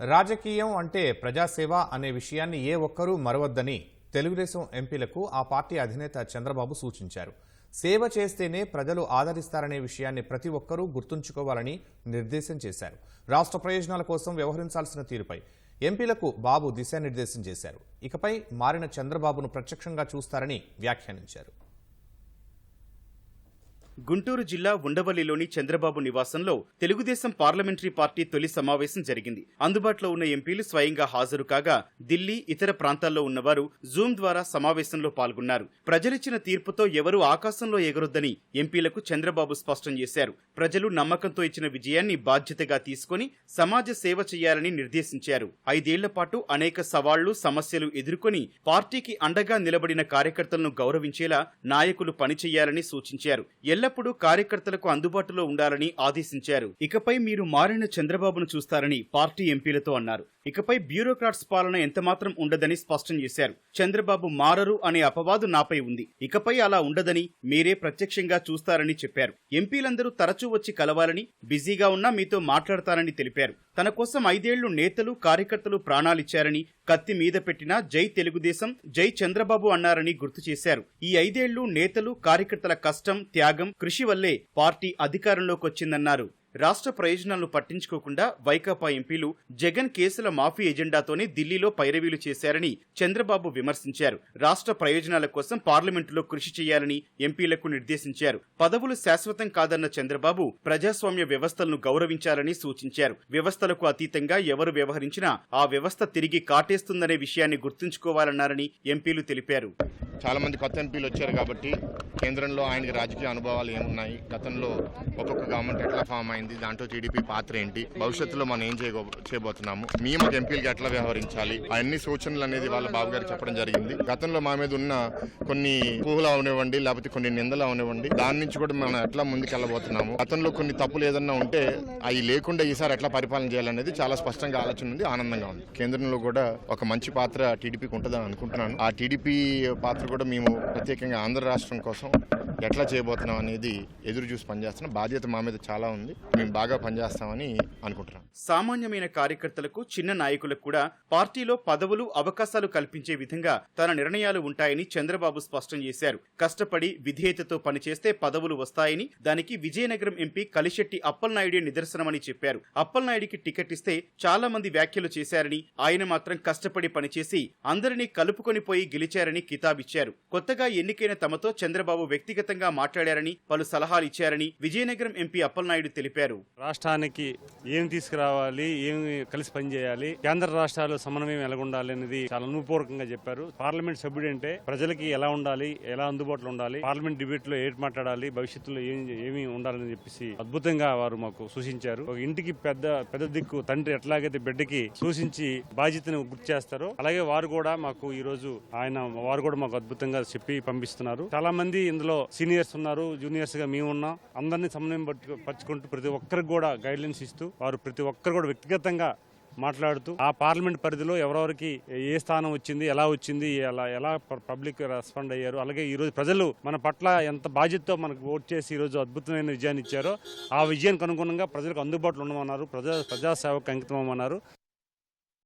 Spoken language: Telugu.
రాజకీయం అంటే ప్రజాసేవ అనే విషయాన్ని ఏ ఒక్కరూ మరవద్దని తెలుగుదేశం ఎంపీలకు ఆ పార్టీ అధినేత చంద్రబాబు సూచించారు. సేవ చేస్తేనే ప్రజలు ఆదరిస్తారనే విషయాన్ని ప్రతి ఒక్కరూ గుర్తుంచుకోవాలని నిర్దేశం చేశారు. రాష్ట్ర ప్రయోజనాల కోసం వ్యవహరించాల్సిన తీరుపై ఎంపీలకు బాబు దిశానిర్దేశం చేశారు. ఇకపై మారిన చంద్రబాబును ప్రత్యక్షంగా చూస్తారని వ్యాఖ్యానించారు. గుంటూరు జిల్లా ఉండవల్లిలోని చంద్రబాబు నివాసంలో తెలుగుదేశం పార్లమెంటరీ పార్టీ తొలి సమావేశం జరిగింది. అందుబాటులో ఉన్న ఎంపీలు స్వయంగా హాజరు కాగా ఢిల్లీ ఇతర ప్రాంతాల్లో ఉన్నవారు జూమ్ ద్వారా సమావేశంలో పాల్గొన్నారు. ప్రజలిచ్చిన తీర్పుతో ఎవరూ ఆకాశంలో ఎగరొద్దని ఎంపీలకు చంద్రబాబు స్పష్టం చేశారు. ప్రజలు నమ్మకంతో ఇచ్చిన విజయాన్ని బాధ్యతగా తీసుకొని సమాజ సేవ చేయాలని నిర్దేశించారు. ఐదేళ్ళ పాటు అనేక సవాళ్ళు సమస్యలు ఎదుర్కొని పార్టీకి అండగా నిలబడిన కార్యకర్తలను గౌరవించేలా నాయకులు పనిచేయాలని సూచించారు. ఎల్ల ఎల్లప్పుడూ కార్యకర్తలకు అందుబాటులో ఉండాలని ఆదేశించారు. ఇకపై మీరు మారిన చంద్రబాబును చూస్తారని పార్టీ ఎంపీలతో అన్నారు. ఇకపై బ్యూరోక్రాట్స్ పాలన ఎంతమాత్రం ఉండదని స్పష్టం చేశారు. చంద్రబాబు మారరు అనే అపవాదు నాపై ఉంది. ఇకపై అలా ఉండదని మీరే ప్రత్యక్షంగా చూస్తారని చెప్పారు. ఎంపీలందరూ తరచూ వచ్చి కలవాలని బిజీగా ఉన్నా మీతో మాట్లాడతారని తెలిపారు. తన కోసం ఐదేళ్ళు నేతలు కార్యకర్తలు ప్రాణాలిచ్చారని కత్తి మీద పెట్టిన జై తెలుగుదేశం జై చంద్రబాబు అన్నారని గుర్తు చేశారు. ఈ ఐదేళ్ళు నేతలు కార్యకర్తల కష్టం త్యాగం కృషి వల్లే పార్టీ అధికారంలోకి వచ్చిందన్నారు రాష్ట్ర ప్రయోజనాలను పట్టించుకోకుండా వైకాపా ఎంపీలు జగన్ కేసుల మాఫీ ఎజెండాతోనే ఢిల్లీలో పైరవీలు చేశారని చంద్రబాబు విమర్శించారు. రాష్ట్ర ప్రయోజనాల కోసం పార్లమెంటులో కృషి చేయాలని ఎంపీలకు నిర్దేశించారు. పదవులు శాశ్వతం కాదన్న చంద్రబాబు ప్రజాస్వామ్య వ్యవస్థలను గౌరవించాలని సూచించారు. వ్యవస్థలకు అతీతంగా ఎవరు వ్యవహరించినా ఆ వ్యవస్థ తిరిగి కాటేస్తుందనే విషయాన్ని గుర్తుంచుకోవాలన్నారని ఎంపీలు తెలిపారు. చాలా మంది కొత్త ఎంపీలు వచ్చారు కాబట్టి కేంద్రంలో ఆయనకి రాజకీయ అనుభవాలు ఏమున్నాయి? గతంలో ఒక్కొక్క గవర్నమెంట్ ఎట్లా ఫామ్ అయింది? దాంట్లో టీడీపీ పాత్ర ఏంటి? భవిష్యత్తులో మనం ఏం చేయబో చేయబోతున్నాము? మేము మాకు ఎంపీలకి ఎట్లా వ్యవహరించాలి? అన్ని సూచనలు అనేది వాళ్ళ బాబు గారికి చెప్పడం జరిగింది. గతంలో మా మీద ఉన్న కొన్ని పూహలు అవనివ్వండి లేకపోతే కొన్ని నిందలు అవనివ్వండి దాని నుంచి కూడా మనం ఎట్లా ముందుకెళ్ళబోతున్నాము? గతంలో కొన్ని తప్పులు ఏదన్నా ఉంటే అవి లేకుండా ఈసారి ఎట్లా పరిపాలన చేయాలనేది చాలా స్పష్టంగా ఆలోచన ఉంది ఆనందంగా ఉంది. కేంద్రంలో కూడా ఒక మంచి పాత్ర టీడీపీకి ఉంటుందని అనుకుంటున్నాను. ఆ టీడీపీ పాత్ర కూడా మేము ప్రత్యేకంగా ఆంధ్ర రాష్ట్రం కోసం ఎట్లా చేయబోతున్నాం అనేది ఎదురు చూసి పనిచేస్తున్నాం బాధ్యత మా మీద చాలా ఉంది. మేము బాగా పనిచేస్తామని అనుకుంటున్నాం. సామాన్యమైన కార్యకర్తలకు చిన్న నాయకులకు కూడా పార్టీలో పదవులు అవకాశాలు కల్పించే విధంగా తన నిర్ణయాలు ఉంటాయని చంద్రబాబు స్పష్టం చేశారు. కష్టపడి విధేయతతో పనిచేస్తే పదవులు వస్తాయని దానికి విజయనగరం ఎంపీ కలిశెట్టి అప్పలనాయుడే నిదర్శనమని చెప్పారు. అప్పలనాయుడికి టికెట్ ఇస్తే చాలా మంది వ్యాఖ్యలు చేశారని ఆయన మాత్రం కష్టపడి పనిచేసి అందరినీ కలుపుకొని పోయి గెలిచారని కితాబిచ్చారు. కొత్తగా ఎన్నికైన తమతో చంద్రబాబు వ్యక్తిగతంగా మాట్లాడారని పలు సలహాలు ఇచ్చారని విజయనగరం ఎంపీ అప్పలనాయుడు తెలిపారు. రాష్ట్రానికి ఏం తీసుకురావాలి ఏమి కలిసి పనిచేయాలి కేంద్ర రాష్ట్రాలు సమన్వయం ఎలా ఉండాలి అనేది చాలా అనుపూర్వకంగా చెప్పారు. పార్లమెంట్ సభ్యుడు అంటే ప్రజలకి ఎలా ఉండాలి ఎలా అందుబాటులో ఉండాలి పార్లమెంట్ డిబేట్లో ఏం మాట్లాడాలి భవిష్యత్తులో ఏం ఏమి ఉండాలని చెప్పేసి అద్భుతంగా వారు మాకు సూచించారు. ఒక ఇంటికి పెద్ద పెద్ద దిక్కు తండ్రి ఎట్లాగైతే బిడ్డకి సూచించి బాధ్యతను గుర్తు చేస్తారో అలాగే వారు కూడా మాకు ఈ రోజు ఆయన వారు కూడా మాకు అద్భుతంగా చెప్పి పంపిస్తున్నారు. చాలా మంది ఇందులో సీనియర్స్ ఉన్నారు జూనియర్స్గా మేము ఉన్నాం. అందరినీ సమన్వయం పట్టు ప్రతి ఒక్కరికి కూడా గైడ్లైన్స్ ఇస్తూ వారు ప్రతి ఒక్కరు కూడా వ్యక్తిగతంగా మాట్లాడుతూ ఆ పార్లమెంట్ పరిధిలో ఎవరెవరికి ఏ స్థానం వచ్చింది ఎలా వచ్చింది ఎలా ఎలా పబ్లిక్ రెస్పాండ్ అయ్యారు అలాగే ఈరోజు ప్రజలు మన పట్ల ఎంత బాధ్యతతో మనకు ఓట్ చేసి ఈ రోజు అద్భుతమైన విజయాన్ని ఇచ్చారో ఆ విజయానికి అనుగుణంగా ప్రజలకు అందుబాటులో ఉండమన్నారు ప్రజా ప్రజాసేవకు అంకితమన్నారు